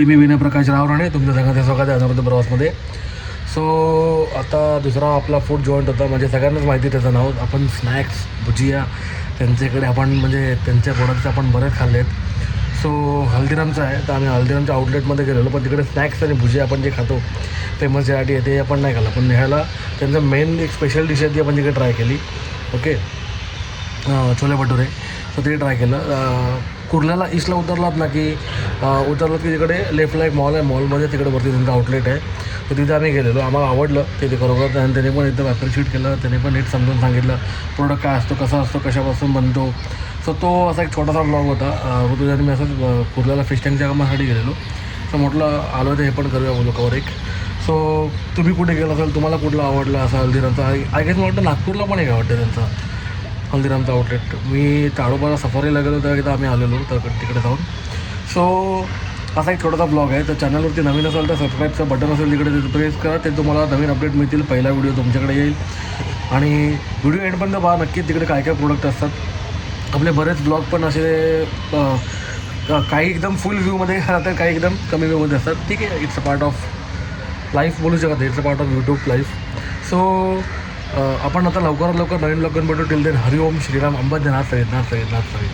नमस्कार मंडळी मी विनय प्रकाश राव राणे तुमच्या सगळ्यांचं स्वागत आहे अनामत प्रवासमध्ये. सो आता दुसरा आपला फूड जॉईंट होता म्हणजे सगळ्यांनाच माहिती त्याचं नाव. आपण स्नॅक्स भुजिया त्यांच्याकडे आपण म्हणजे त्यांच्या प्रोडक्ट्स आपण बरेच खाल्ले आहेत सो हल्दीरामचं आहे तर आम्ही हल्दीरामच्या आउटलेटमध्ये गेलेलो पण तिकडे स्नॅक्स आणि भुजिया आपण जे खातो फेमस ज्यासाठी आहे ते आपण नाही खाल्लं. पण न्यायला त्यांचं मेन एक स्पेशल डिश आहे ती आपण तिकडे ट्राय केली. ओके छोले भटुरे. सो ते ट्राय केलं. कुर्ल्याला ईस्टला उतरलात ना की उतरलात की तिकडे लेफ्टला एक मॉल आहे. मॉलमध्ये तिकडे वरती त्यांचं आउटलेट आहे. तर तिथे आम्ही गेलेलो. आम्हाला आवडलं ते ते खरोखर. आणि त्याने पण एकदम ॲप्रिशिएट केलं. त्याने पण नीट समजून सांगितलं. प्रोडक्ट काय असतो कसा असतो कशापासून बनतो. सो तो असा एक छोटासा ब्लॉग होता. ऋतुजाने मी असंच कुर्ल्याला फिश टँकच्या कामासाठी गेलेलो. सो म्हटलं आलो तर हे पण करूया बोलू एक. सो तुम्ही कुठे गेला असाल तुम्हाला कुठलं आवडलं असाल हल्दीरामचा आय गेस मला वाटतं नागपूरला पण एक आवडतं त्यांचं. हल्दीरामचं आउटलेट मी ताडोबाला सफारीला गेलो तेव्हा आम्ही आलेलो तर तिकडे जाऊन. सो असा एक छोटासा ब्लॉग आहे. तर चॅनलवरती नवीन असेल तर सबस्क्राईबचं बटन असेल तिकडे तिथे प्रेस करा. ते तुम्हाला नवीन अपडेट मिळतील. पहिला व्हिडिओ तुमच्याकडे येईल. आणि व्हिडिओ एंडपर्यंत पहा नक्की तिकडे काय काय प्रोडक्ट असतात. आपले बरेच ब्लॉग पण असे काही एकदम फुल व्ह्यूमध्ये राहतात काही एकदम कमी व्ह्यूमध्ये असतात. ठीक आहे it's a part of life बोलू शकत it's a part of YouTube life so आपण आता लवकरात लवकर नवीन लोकांना भेटू टिल देन हरिओम श्रीराम अंबाजनाथ सहित नाथ सहित नाथ सहित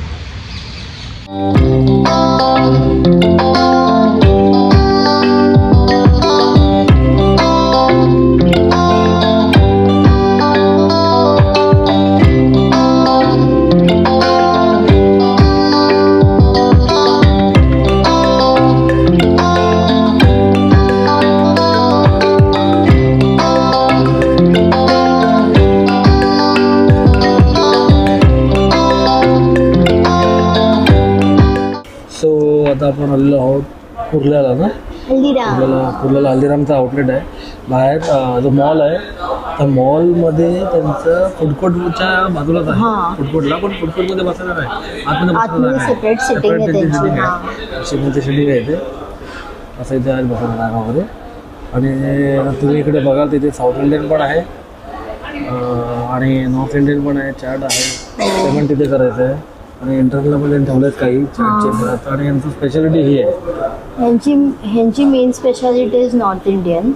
हल्दीरामचा आउटलेट आहे. बाहेर जो मॉल आहे त्या मॉलमध्ये त्यांचं फूडकोर्टच्या बाजूलाच हां. आहे फूडकोर्टला पण फूडकोर्टमध्ये बसायला नाही आतमध्ये बसायला आतमध्ये नाही. separate sitting Separate आहे त्यांची त्यांची, sitting. आहे. इथे असं इथे आहे बसायला जागा वगैरे आणि तुम्ही इकडे बघाल तिथे साऊथ इंडियन पण आहे. अं, आणि नॉर्थ इंडियन पण आहे चाट आहे. ते पण तिथे करायचं आहे. आणि इंटरनल पण त्यांनी ठेवलेत काही आणि यांचं स्पेशालिटी ही आहे. ह्यांची ह्यांची main speciality is north Indian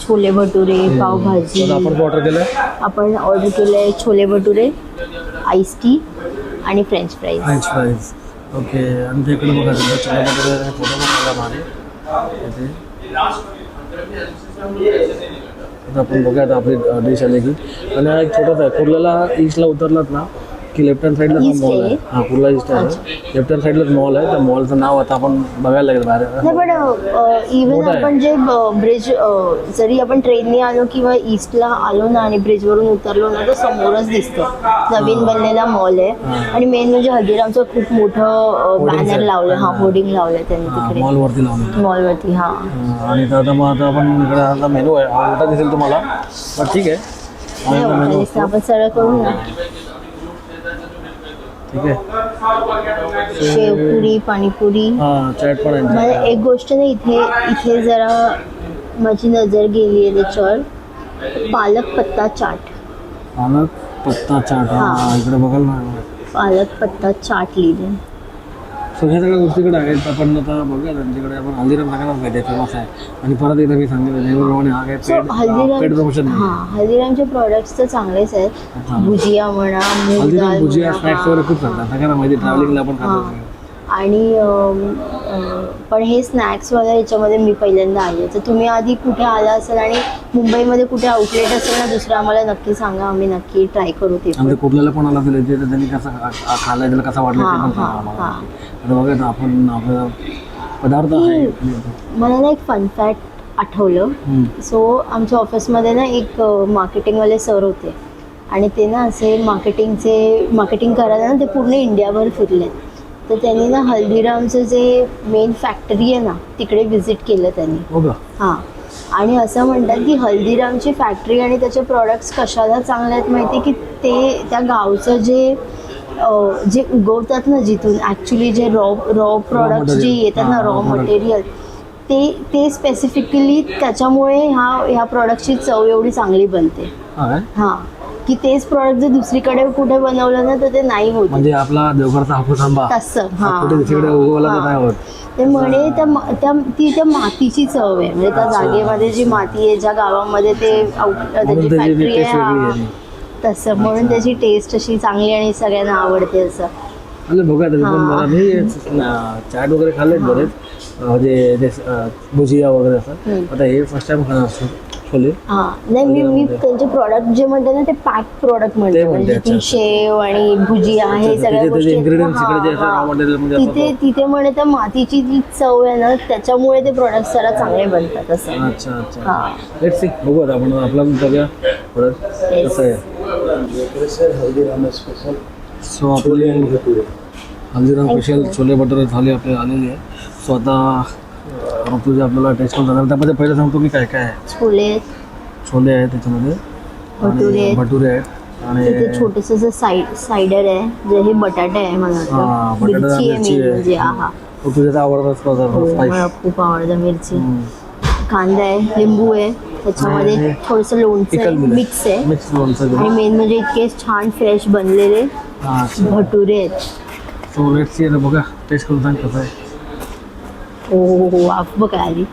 chole bhature pav bhaji. तर आपण ऑर्डर केलं आपण ऑर्डर केलं आहे छोले भटुरे आईस टी आणि French fries French fries okay आणि ते इकडे बघा तिकडे छोट्या फोटो पण बघा मागे. इथे आता आपण बघूया आता आपली डिश आली की. आणि हा एक छोटासा आहे कुर्ल्याला ईस्टला उतरलात ना की लेफ्ट हँड साईडला East मॉल आहे आहे? हा कुर्ला ईस्ट आहे. लेफ्ट हँड साईडलाच मॉल आहे. त्या मॉलचं नाव आता आपण बघायला लागेल बाहेर. नाही पण मोठं आहे. आपण जे ब्रिज जरी आपण ट्रेनने आलो किंवा ईस्टला आलो ना आणि ब्रिजवरून उतरलो ना तर समोरच दिसतं. नवीन बनलेला मॉल आहे. आणि मेन म्हणजे हल्दीरामचं खूप मोठं बॅनर आहे. लावलं. हा. होर्डिंग लावलं त्यांनी तिकडे. मॉलवरती लावून मॉलवरती हा. आणि तर आता मग आता आपण इकडे आता मेनू आहे. हा उलटा दिसेल तुम्हाला. पण ठीक आहे. आणि. आपण सरळ करू ना. ठीक आहे शेवपुरी पाणीपुरी। हाँ चाट पण मला एक गोष्ट ना इथे इथे जरा माझी नज़र गेली आहे त्याच्यावर. पालक पत्ता चाट. पालक पत्ता चाट. हाँ हा. इकडे बघाल ना. पालक पत्ता चाट लिहिले सो ह्या सगळ्या गोष्टीकडे आहेत आपण आता बघूया त्यांच्याकडे आपण हल्दीराम सगळ्यांनाच माहिती आहे फेमस आहे आणि परत एकदा मी सांगितलं नेहमीप्रमाणे हा काय पेड पेड प्रमोशन हा हल्दीरामचे प्रॉडक्ट्स तर चांगलेच आहेत. भुजिया म्हणा हल्दीराम भुजिया स्नॅक्स. वगैरे खूप चालतात सगळ्यांना माहिती ट्रॅव्हलिंगला आपण खातो. आणि पण हे स्नॅक्स वाला ह्याच्यामध्ये मी पहिल्यांदा आले तर तुम्ही आधी कुठे आला असेल आणि मुंबईमध्ये कुठे आउटलेट असेल ना दुसरं आम्हाला नक्की सांगा. आम्ही नक्की ट्राय करू ते ते कुठल्याला पण आला असेल इथे तर त्यांनी कसं खाल्लं त्याला कसा वाटलं ते हा, पण सांगा हा, आम्हाला. हा. आता बघा आपण आपला पदार्थ आहे. मला ना एक फन फॅक्ट आठवलं. सो आमच्या ऑफिसमध्ये ना एक मार्केटिंगवाले सर होते. आणि ते ना असे मार्केटिंगचे मार्केटिंग करायला ना ते पूर्ण इंडियाभर फिरले तर त्यांनी ना हल्दीरामचं जे मेन फॅक्टरी आहे ना तिकडे व्हिजिट केलं त्यांनी. हो हां. आणि असं म्हणतात की हल्दीरामची फॅक्टरी आणि त्याचे प्रॉडक्ट्स कशाला चांगले आहेत माहिती की ते त्या गावचं जे जे उगवतात ना जिथून ॲक्च्युली जे रॉ रॉ प्रॉडक्ट्स जे. येतात ना रॉ. मटेरियल ते ते स्पेसिफिकली त्याच्यामुळे ह्या ह्या प्रॉडक्टची चव एवढी चांगली बनते. हां. की तेच प्रॉडक्ट जर दुसरीकडे कुठे बनवलं ना तर ते नाही होत. म्हणजे आपला देवघरचा हापूस आंबा. तसं हा होत. ते म्हणे त्या ती त्या मातीची चव आहे. म्हणजे त्या. जागेमध्ये जी माती आहे ज्या गावामध्ये ते त्याची फॅक्टरी आहे. तसं म्हणून त्याची टेस्ट अशी चांगली आणि सगळ्यांना आवडते असं. बघा चाट वगैरे खाल्लेत बरेच. म्हणजे भुजिया वगैरे असं. आता हे फर्स्ट टाइम खाणार छो- छोले हा नाही मी मी त्यांचे प्रॉडक्ट जे म्हणते ना ते पॅक प्रॉडक्ट म्हणते. म्हणजे ती. शेव आणि भुजिया हे सगळ्या गोष्टी तिथे तिथे म्हणे त्या मातीची जी चव आहे ना त्याच्यामुळे ते प्रॉडक्ट जरा चांगले बनतात असं. अच्छा अच्छा. हा. लेट सी बघू आता आपण आपला बघूया Yes. कसं आहे. सो आपले हल्दीराम स्पेशल छोले भटुरे थाली आपले आलेली आहे सो आता ऋतूचे आपल्याला टेस्ट करून जाणार त्यामध्ये पहिले सांगतो की काय काय आहे? छोले छोले आहेत त्याच्यामध्ये. भटुरे आणि आहेत. भटुरे आहेत. तिथे आणि छोटस साईड सायडर आहे जे हे बटाटे आहे मला हा, वाटतं बटाटा मिरची आहे मिरची मेन आहे. म्हणजे हा हा. ऋतूचे तर आवडत हो, स्पाइस मला खूप आवडतं मिरची. कांदा आहे लिंबू आहे. त्याच्यामध्ये आणि थोडस लोणचं आहे मिक्स आहे. मिक्स आणि मेन म्हणजे इतके छान फ्रेश बनलेले हा भटुरे आहेत. सो बघा. टेस्ट करून सांग कसं आहे. हो हो हो वाफ बघ आली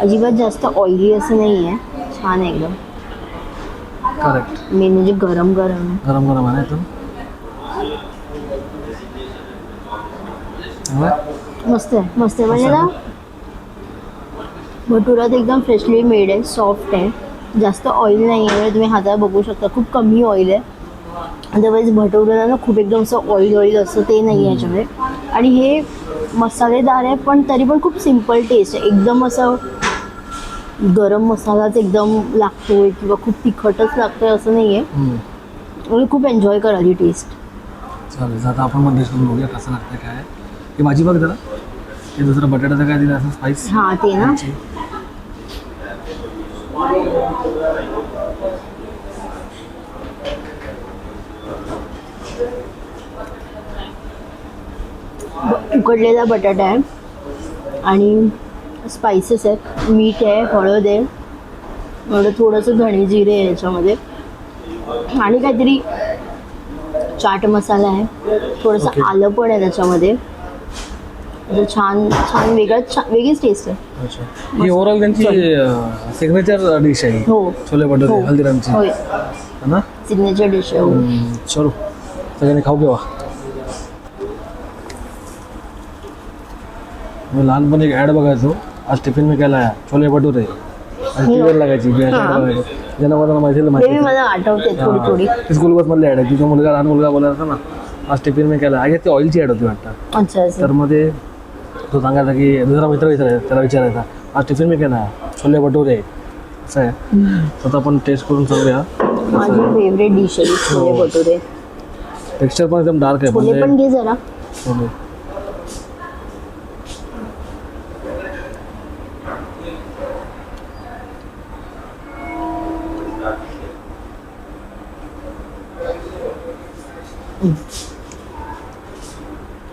अजिबात जास्त ऑइली असं नाही आहे छान आहे एकदम। करेक्ट मेन म्हणजे गरम गरम। गरम गरम आहे एकदम चांगलं आहे? मस्त आहे मस्त आहे म्हणजे ना भटुरात एकदम फ्रेशली मेड आहे सॉफ्ट आहे जास्त ऑइल नाही आहे म्हणजे तुम्ही हाताला बघू शकता खूप कमी ऑइल आहे अदरवाईज भटुऱ्याला ना खूप एकदम असं ऑइल ऑइल असं ते नाही आहे याच्यामध्ये. आणि हे मसालेदार आहे पण तरी पण खूप सिंपल टेस्ट आहे. एकदम असं गरम मसालाच एकदम लागतोय किंवा खूप तिखटच लागतोय असं नाही आहे. म्हणजे खूप एन्जॉय कराल ही टेस्ट चालेल आता आपण टेस्ट करून बघूया कसं लागतं काय. ही भाजी बघ जरा. हे दुसरं बटाट्याचं काय दिलं असं स्पाइस हां ते ना. उकडलेला बटाटा आहे आणि स्पायसेस आहेत. मीठ आहे हळद आहे. एवढं थोडंसं धणे जिरे आहे याच्यामध्ये. आणि काहीतरी चाट मसाला आहे. थोडंसं Okay. आलं पण आहे त्याच्यामध्ये. छान छान वेगळं छान वेगळीच टेस्ट आहे. ही ओव्हरऑल त्यांची सिग्नेचर डिश आहे. ही. छोले भटुरे हो. हल्दीरामची. है ना? सिग्नेचर डिश आहे हो. चलो. सगळ्यांनी खाऊ मी लहानपणी एक ॲड बघायचो. आज टिफिन मी केला छोले भटुरे आणि टी व्हीवर लागायची. मला माहिती मी माहिती मला आठवते थोडी थोडी ती स्कूल बसमधली ॲड आहे. तिचा मुलगा लहान मुलगा बोलायचा ना. आज टिफिन मी केला आहे ती ऑइलची ॲड होती वाटतं. तर मध्ये तो सांगायचा की दुसरा मित्र विचारायचा त्याला विचारायचा आज टिफिन मी केला छोले भटुरे असं आहे. तर आता आपण टेस्ट करून सांगूया. माझी फेवरेट डिश आहे छोले हो. भटुरे टेक्स्चर पण एकदम डार्क आहे छोले पण म्हणजे घे जरा.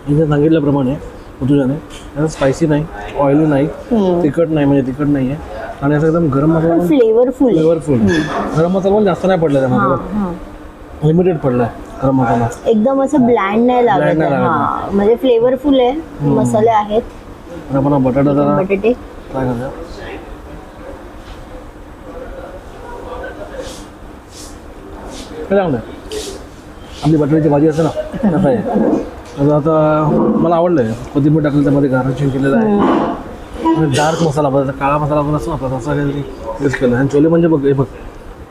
इथे सांगितल्याप्रमाणे ऋतुजाने याचा स्पायसी नाही ऑइली नाही. तिखट नाही म्हणजे तिखट नाही आहे आणि असं एकदम गरम मसाला फ्लेवरफुल आहे फ्लेवरफुल गरम मसाला पण जास्त नाही पडला हा त्यामध्ये. हा लिमिटेड पडलाय. गरम मसाला एकदम असं ब्लँड नाही लागत. हा म्हणजे फ्लेवरफुल आहे. मसाले आहेत. बटाटा. आपली बटाट्याची भाजी असते ना कसं आहे. आता मला आवडलं कोथिंबीर टाकलं त्यामध्ये गार्निशिंग केलेलं आहे. डार्क मसाला काळा मसाला पण असतो ना तसा यूज केला. आणि छोले म्हणजे बघ हे बघ.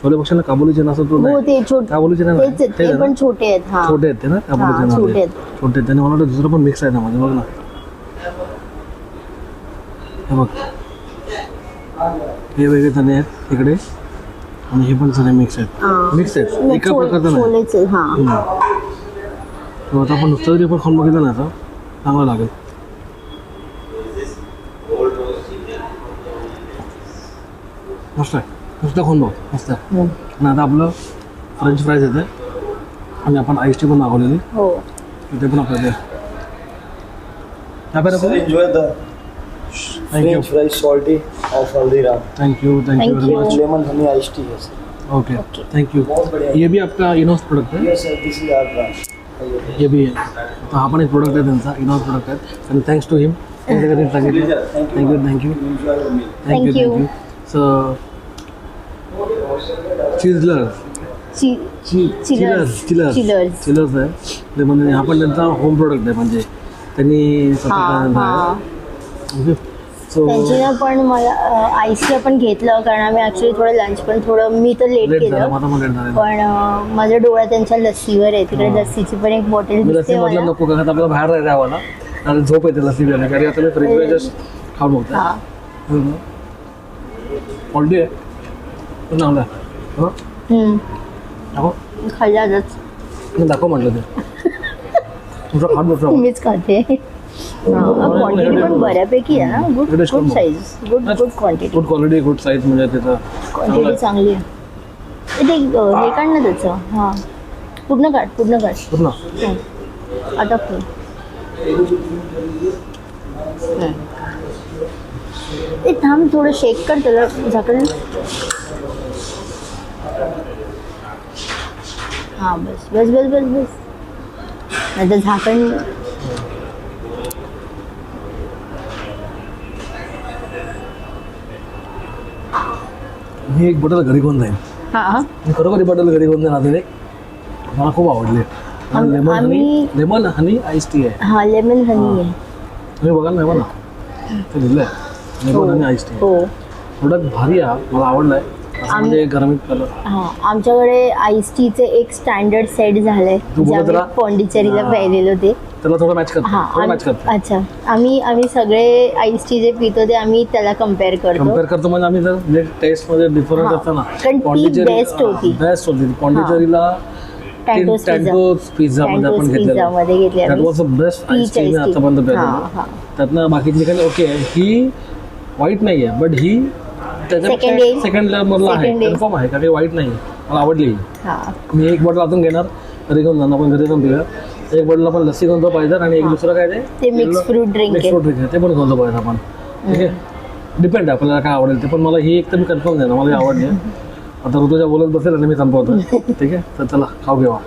छोले ना काबुली चना असं तो हो ते छोटे काबुली चना. तेच आहेत, ते ना? पण छोटे आहेत हा. छोटे आहेत ते ना? काबुली हा, चना छोटे. आहेत. छोटे आहेत. त्याने मला वाटतं दुसरं पण मिक्स आहे त्यामध्ये बघ ना. हे बघ. हे वेगळे चणे आहेत इकडे आणि हे पण चणे मिक्स आहेत. हा. मिक्स आहेत. एका छो- प्रकारचं नाही. छोलेच हा. हम्म. आता आपण नुसतं जरी पण खाऊन बघितलं ना आता चांगलं लागेल. मस्त आहे. नुसतं खाऊन बघ मस्त. आणि आता आपलं फ्रेंच फ्राईज येते आणि आपण आईसटी पण मागवलेली हो इथे पण आपल्याला काय पाहिजे आपल्याला? enjoy the Thank you. French fries salty of Haldiram. Thank you thank you Thank very. Much है sir. ओके. थैंक यू भी आपका इनोस प्रोडक्ट है brand. ये भी आहे तर हा पण एक प्रोडक्ट आहे त्यांचा इनोस प्रोडक्ट आहे आणि thanks to him. Thank you thank you. Thank you. Thank you so चिजलर ची चिलर्स. चिलर्स आहे. ते म्हणजे हा पण त्यांचा होम प्रोडक्ट आहे म्हणजे त्यांनी हा स्वतः हा. ओके. सो त्यांची ना पण मला आयसी पण घेतलं कारण आम्ही ऍक्च्युली थोडं लंच पण थोडं मी तर लेट लेट झाला केलं. माझा पण लेट झाला. पण अं, माझा डोळा त्यांच्या लस्सीवर आहे. तिकडे हा. लस्सीची पण एक बॉटल मी दिसते मला. नको का आपल्याला बाहेर आणि झोप येते लस्सी प्यायला कारण आता मी जस्ट खाऊन हा. क्वालिटी आहे. पण चांगला हो. दाखव मी दाखव म्हटलं ते तुझं खात बसलो मीच खाते क्वांटिटी पण बऱ्यापैकी आहे ना good good size good good quantity good quality good size म्हणजे त्याचं क्वांटिटी चांगली आहे ते अं, हे काढ ना त्याचं हां पूर्ण काढ पूर्ण काढ पूर्ण हं. आता फुल हं. ए थांब थोडं शेक कर त्याला झाकण हां बस बस बस बस बस. नाही तर झाकण मी एक बॉटल घरी घेऊन जाईन. हां मी खरोखर ही बॉटल घरी घेऊन जाईन आता मला खूप आवडली. आम- लेमन हनी आम्ही- लेमन हनी आईस टी आहे. हां लेमन हनी आहे. तुम्ही बघाल नाही मला. ते लिहिलं आहे लेमन हनी आईस टी हो. प्रोडक्ट भारी आहे मला आवडलं आहे असं आम्ही- कलर हा आमच्याकडे आईस टीचे एक स्टँडर्ड सेट झालंय जे आम्ही. पॉंडिचेरीला. पाहिलेलो ते त्याला थोडं मॅच करतो थोडं आम- मॅच करतो अच्छा आम्ही आम्ही सगळे आईस टी जे पितो ते आम्ही त्याला कंपेअर करतो कंपेअर करतो म्हणजे आम्ही जर टेस्टमध्ये डिफरन्स हा. असतं ना कारण ती best होती. बेस्ट होती पॉंडिचेरीला टॅटोस पिझ्झा टॅटोस पिझ्झा मध्ये आपण टॅटोस घेतलेला पिझ्झामध्ये घेतले दॅट आम्ही वॉज द बेस्ट ice. आतापर्यंत हा, प्यायलेलं. त्यातनं बाकीची काही ओके ही वाईट नाही आहे बट ही Second येईल. सेकंड लेवलला आहे. Second येईल. कन्फर्म आहे का काही वाईट नाही. मला आवडली. ही. मी एक बॉटल अजून घेणार. घरी घेऊन जाणार आपण घरी जाऊन पिऊया. एक बॉटल आपण लस्सी घेऊन जाऊ पाहिजे आणि एक दुसरं काय ते? मिक्स फ्रूट ड्रिंक मिक्स आहे. फ्रूट ड्रिंक आहे. ते पण घेऊन जाऊ पाहिजे आपण. ठीक आहे? डिपेंड आहे आपल्याला काय आवडेल ते. पण मला ही एक तर मी कन्फर्म देणार. मला ही आवडली आहे. आता ऋतुजा बोलत बसेल आणि मी संपवतो. ठीक आहे? तर चला खाऊ घेवा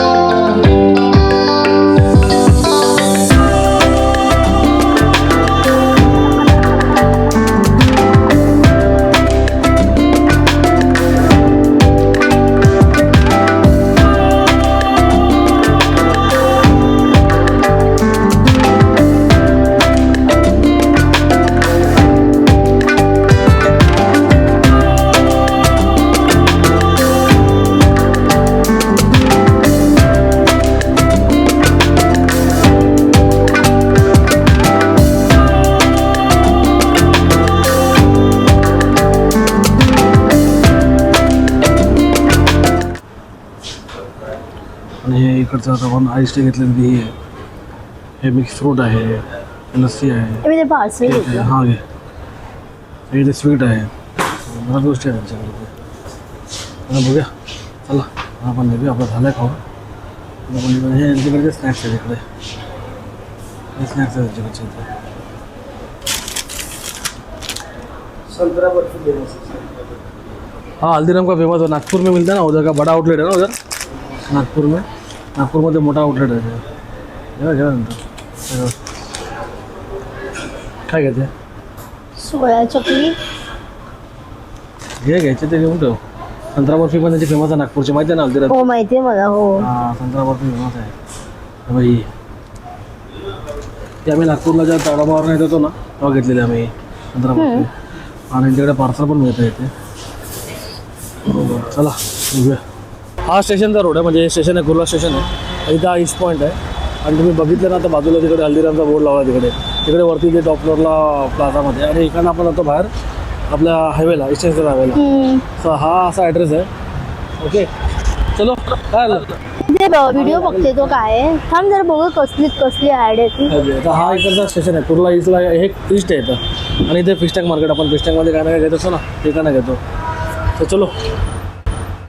आणि हे इकडचं आता आपण आईस टी घेतलेली ती ही। आहे हे मिक्स फ्रूट आहे हे लस्सी आहे। मी ते पार्सल केक आहे घेतलं हाँ घे हे ते स्वीट आहे। बऱ्याच गोष्टी आहेत त्यांच्याकडे आता बघूया चला आपण आपलं झालं आहे खाऊन आता आपण इकडे- हे यांच्याकडे स्नॅक्स आहेत इकडे हे स्नॅक्स आहेत त्यांच्याकडचे इथे संतरा बर्फ़ी सर हाँ हल्दीराम का फ़ेमस है नागपुर में मिलता है ना उधर का बड़ा आउटलेट है ना उधर? नागपुर में। नागपूरमध्ये मोठा आउटलेट आहे. ते. घ्या घ्या नंतर. काय घ्यायचं सोळा चकली. घे घ्यायचे ते घेऊन ठेव. संत्रा बर्फी पण त्याची फेमस आहे नागपूरची. माहिती आहे ना हल्दीराम? हो माहितीये मला हो. हां संत्रा बर्फी फेमस आहे. बाई ती आम्ही नागपूरला ज्या ताडामावर येत होतो ना तेव्हा घेतलेली आम्ही संत्रा बर्फी. आणि तिकडे पार्सल पण मिळतं बरोबर. चला निघूया. हा स्टेशनचा रोड आहे म्हणजे हे स्टेशन आहे कुर्ला स्टेशन आहे. इथं हा ईस्ट पॉईंट आहे. आणि तुम्ही बघितलं ना तर बाजूला तिकडे हल्दीरामचा बोर्ड लावला तिकडे. तिकडे वरती ते टॉप फ्लोअरला प्लाझामध्ये आणि इकडनं आपण जातो बाहेर आपल्या हायवेला स्टेशन हायवेला. सो हा असा ॲड्रेस आहे. ओके चलो काय व्हिडिओ बघते तो काय थांब जरा बघू कसली कसली आहे ती. आता हा इकडचा स्टेशन आहे. कुर्ला ईस्टला हे ईस्ट आहे इथं. आणि इथे फिश टँक मार्केट आपण फिश टँकमध्ये काय ना काय घेत असतो ना ते काय नाही घेतो. तर चलो.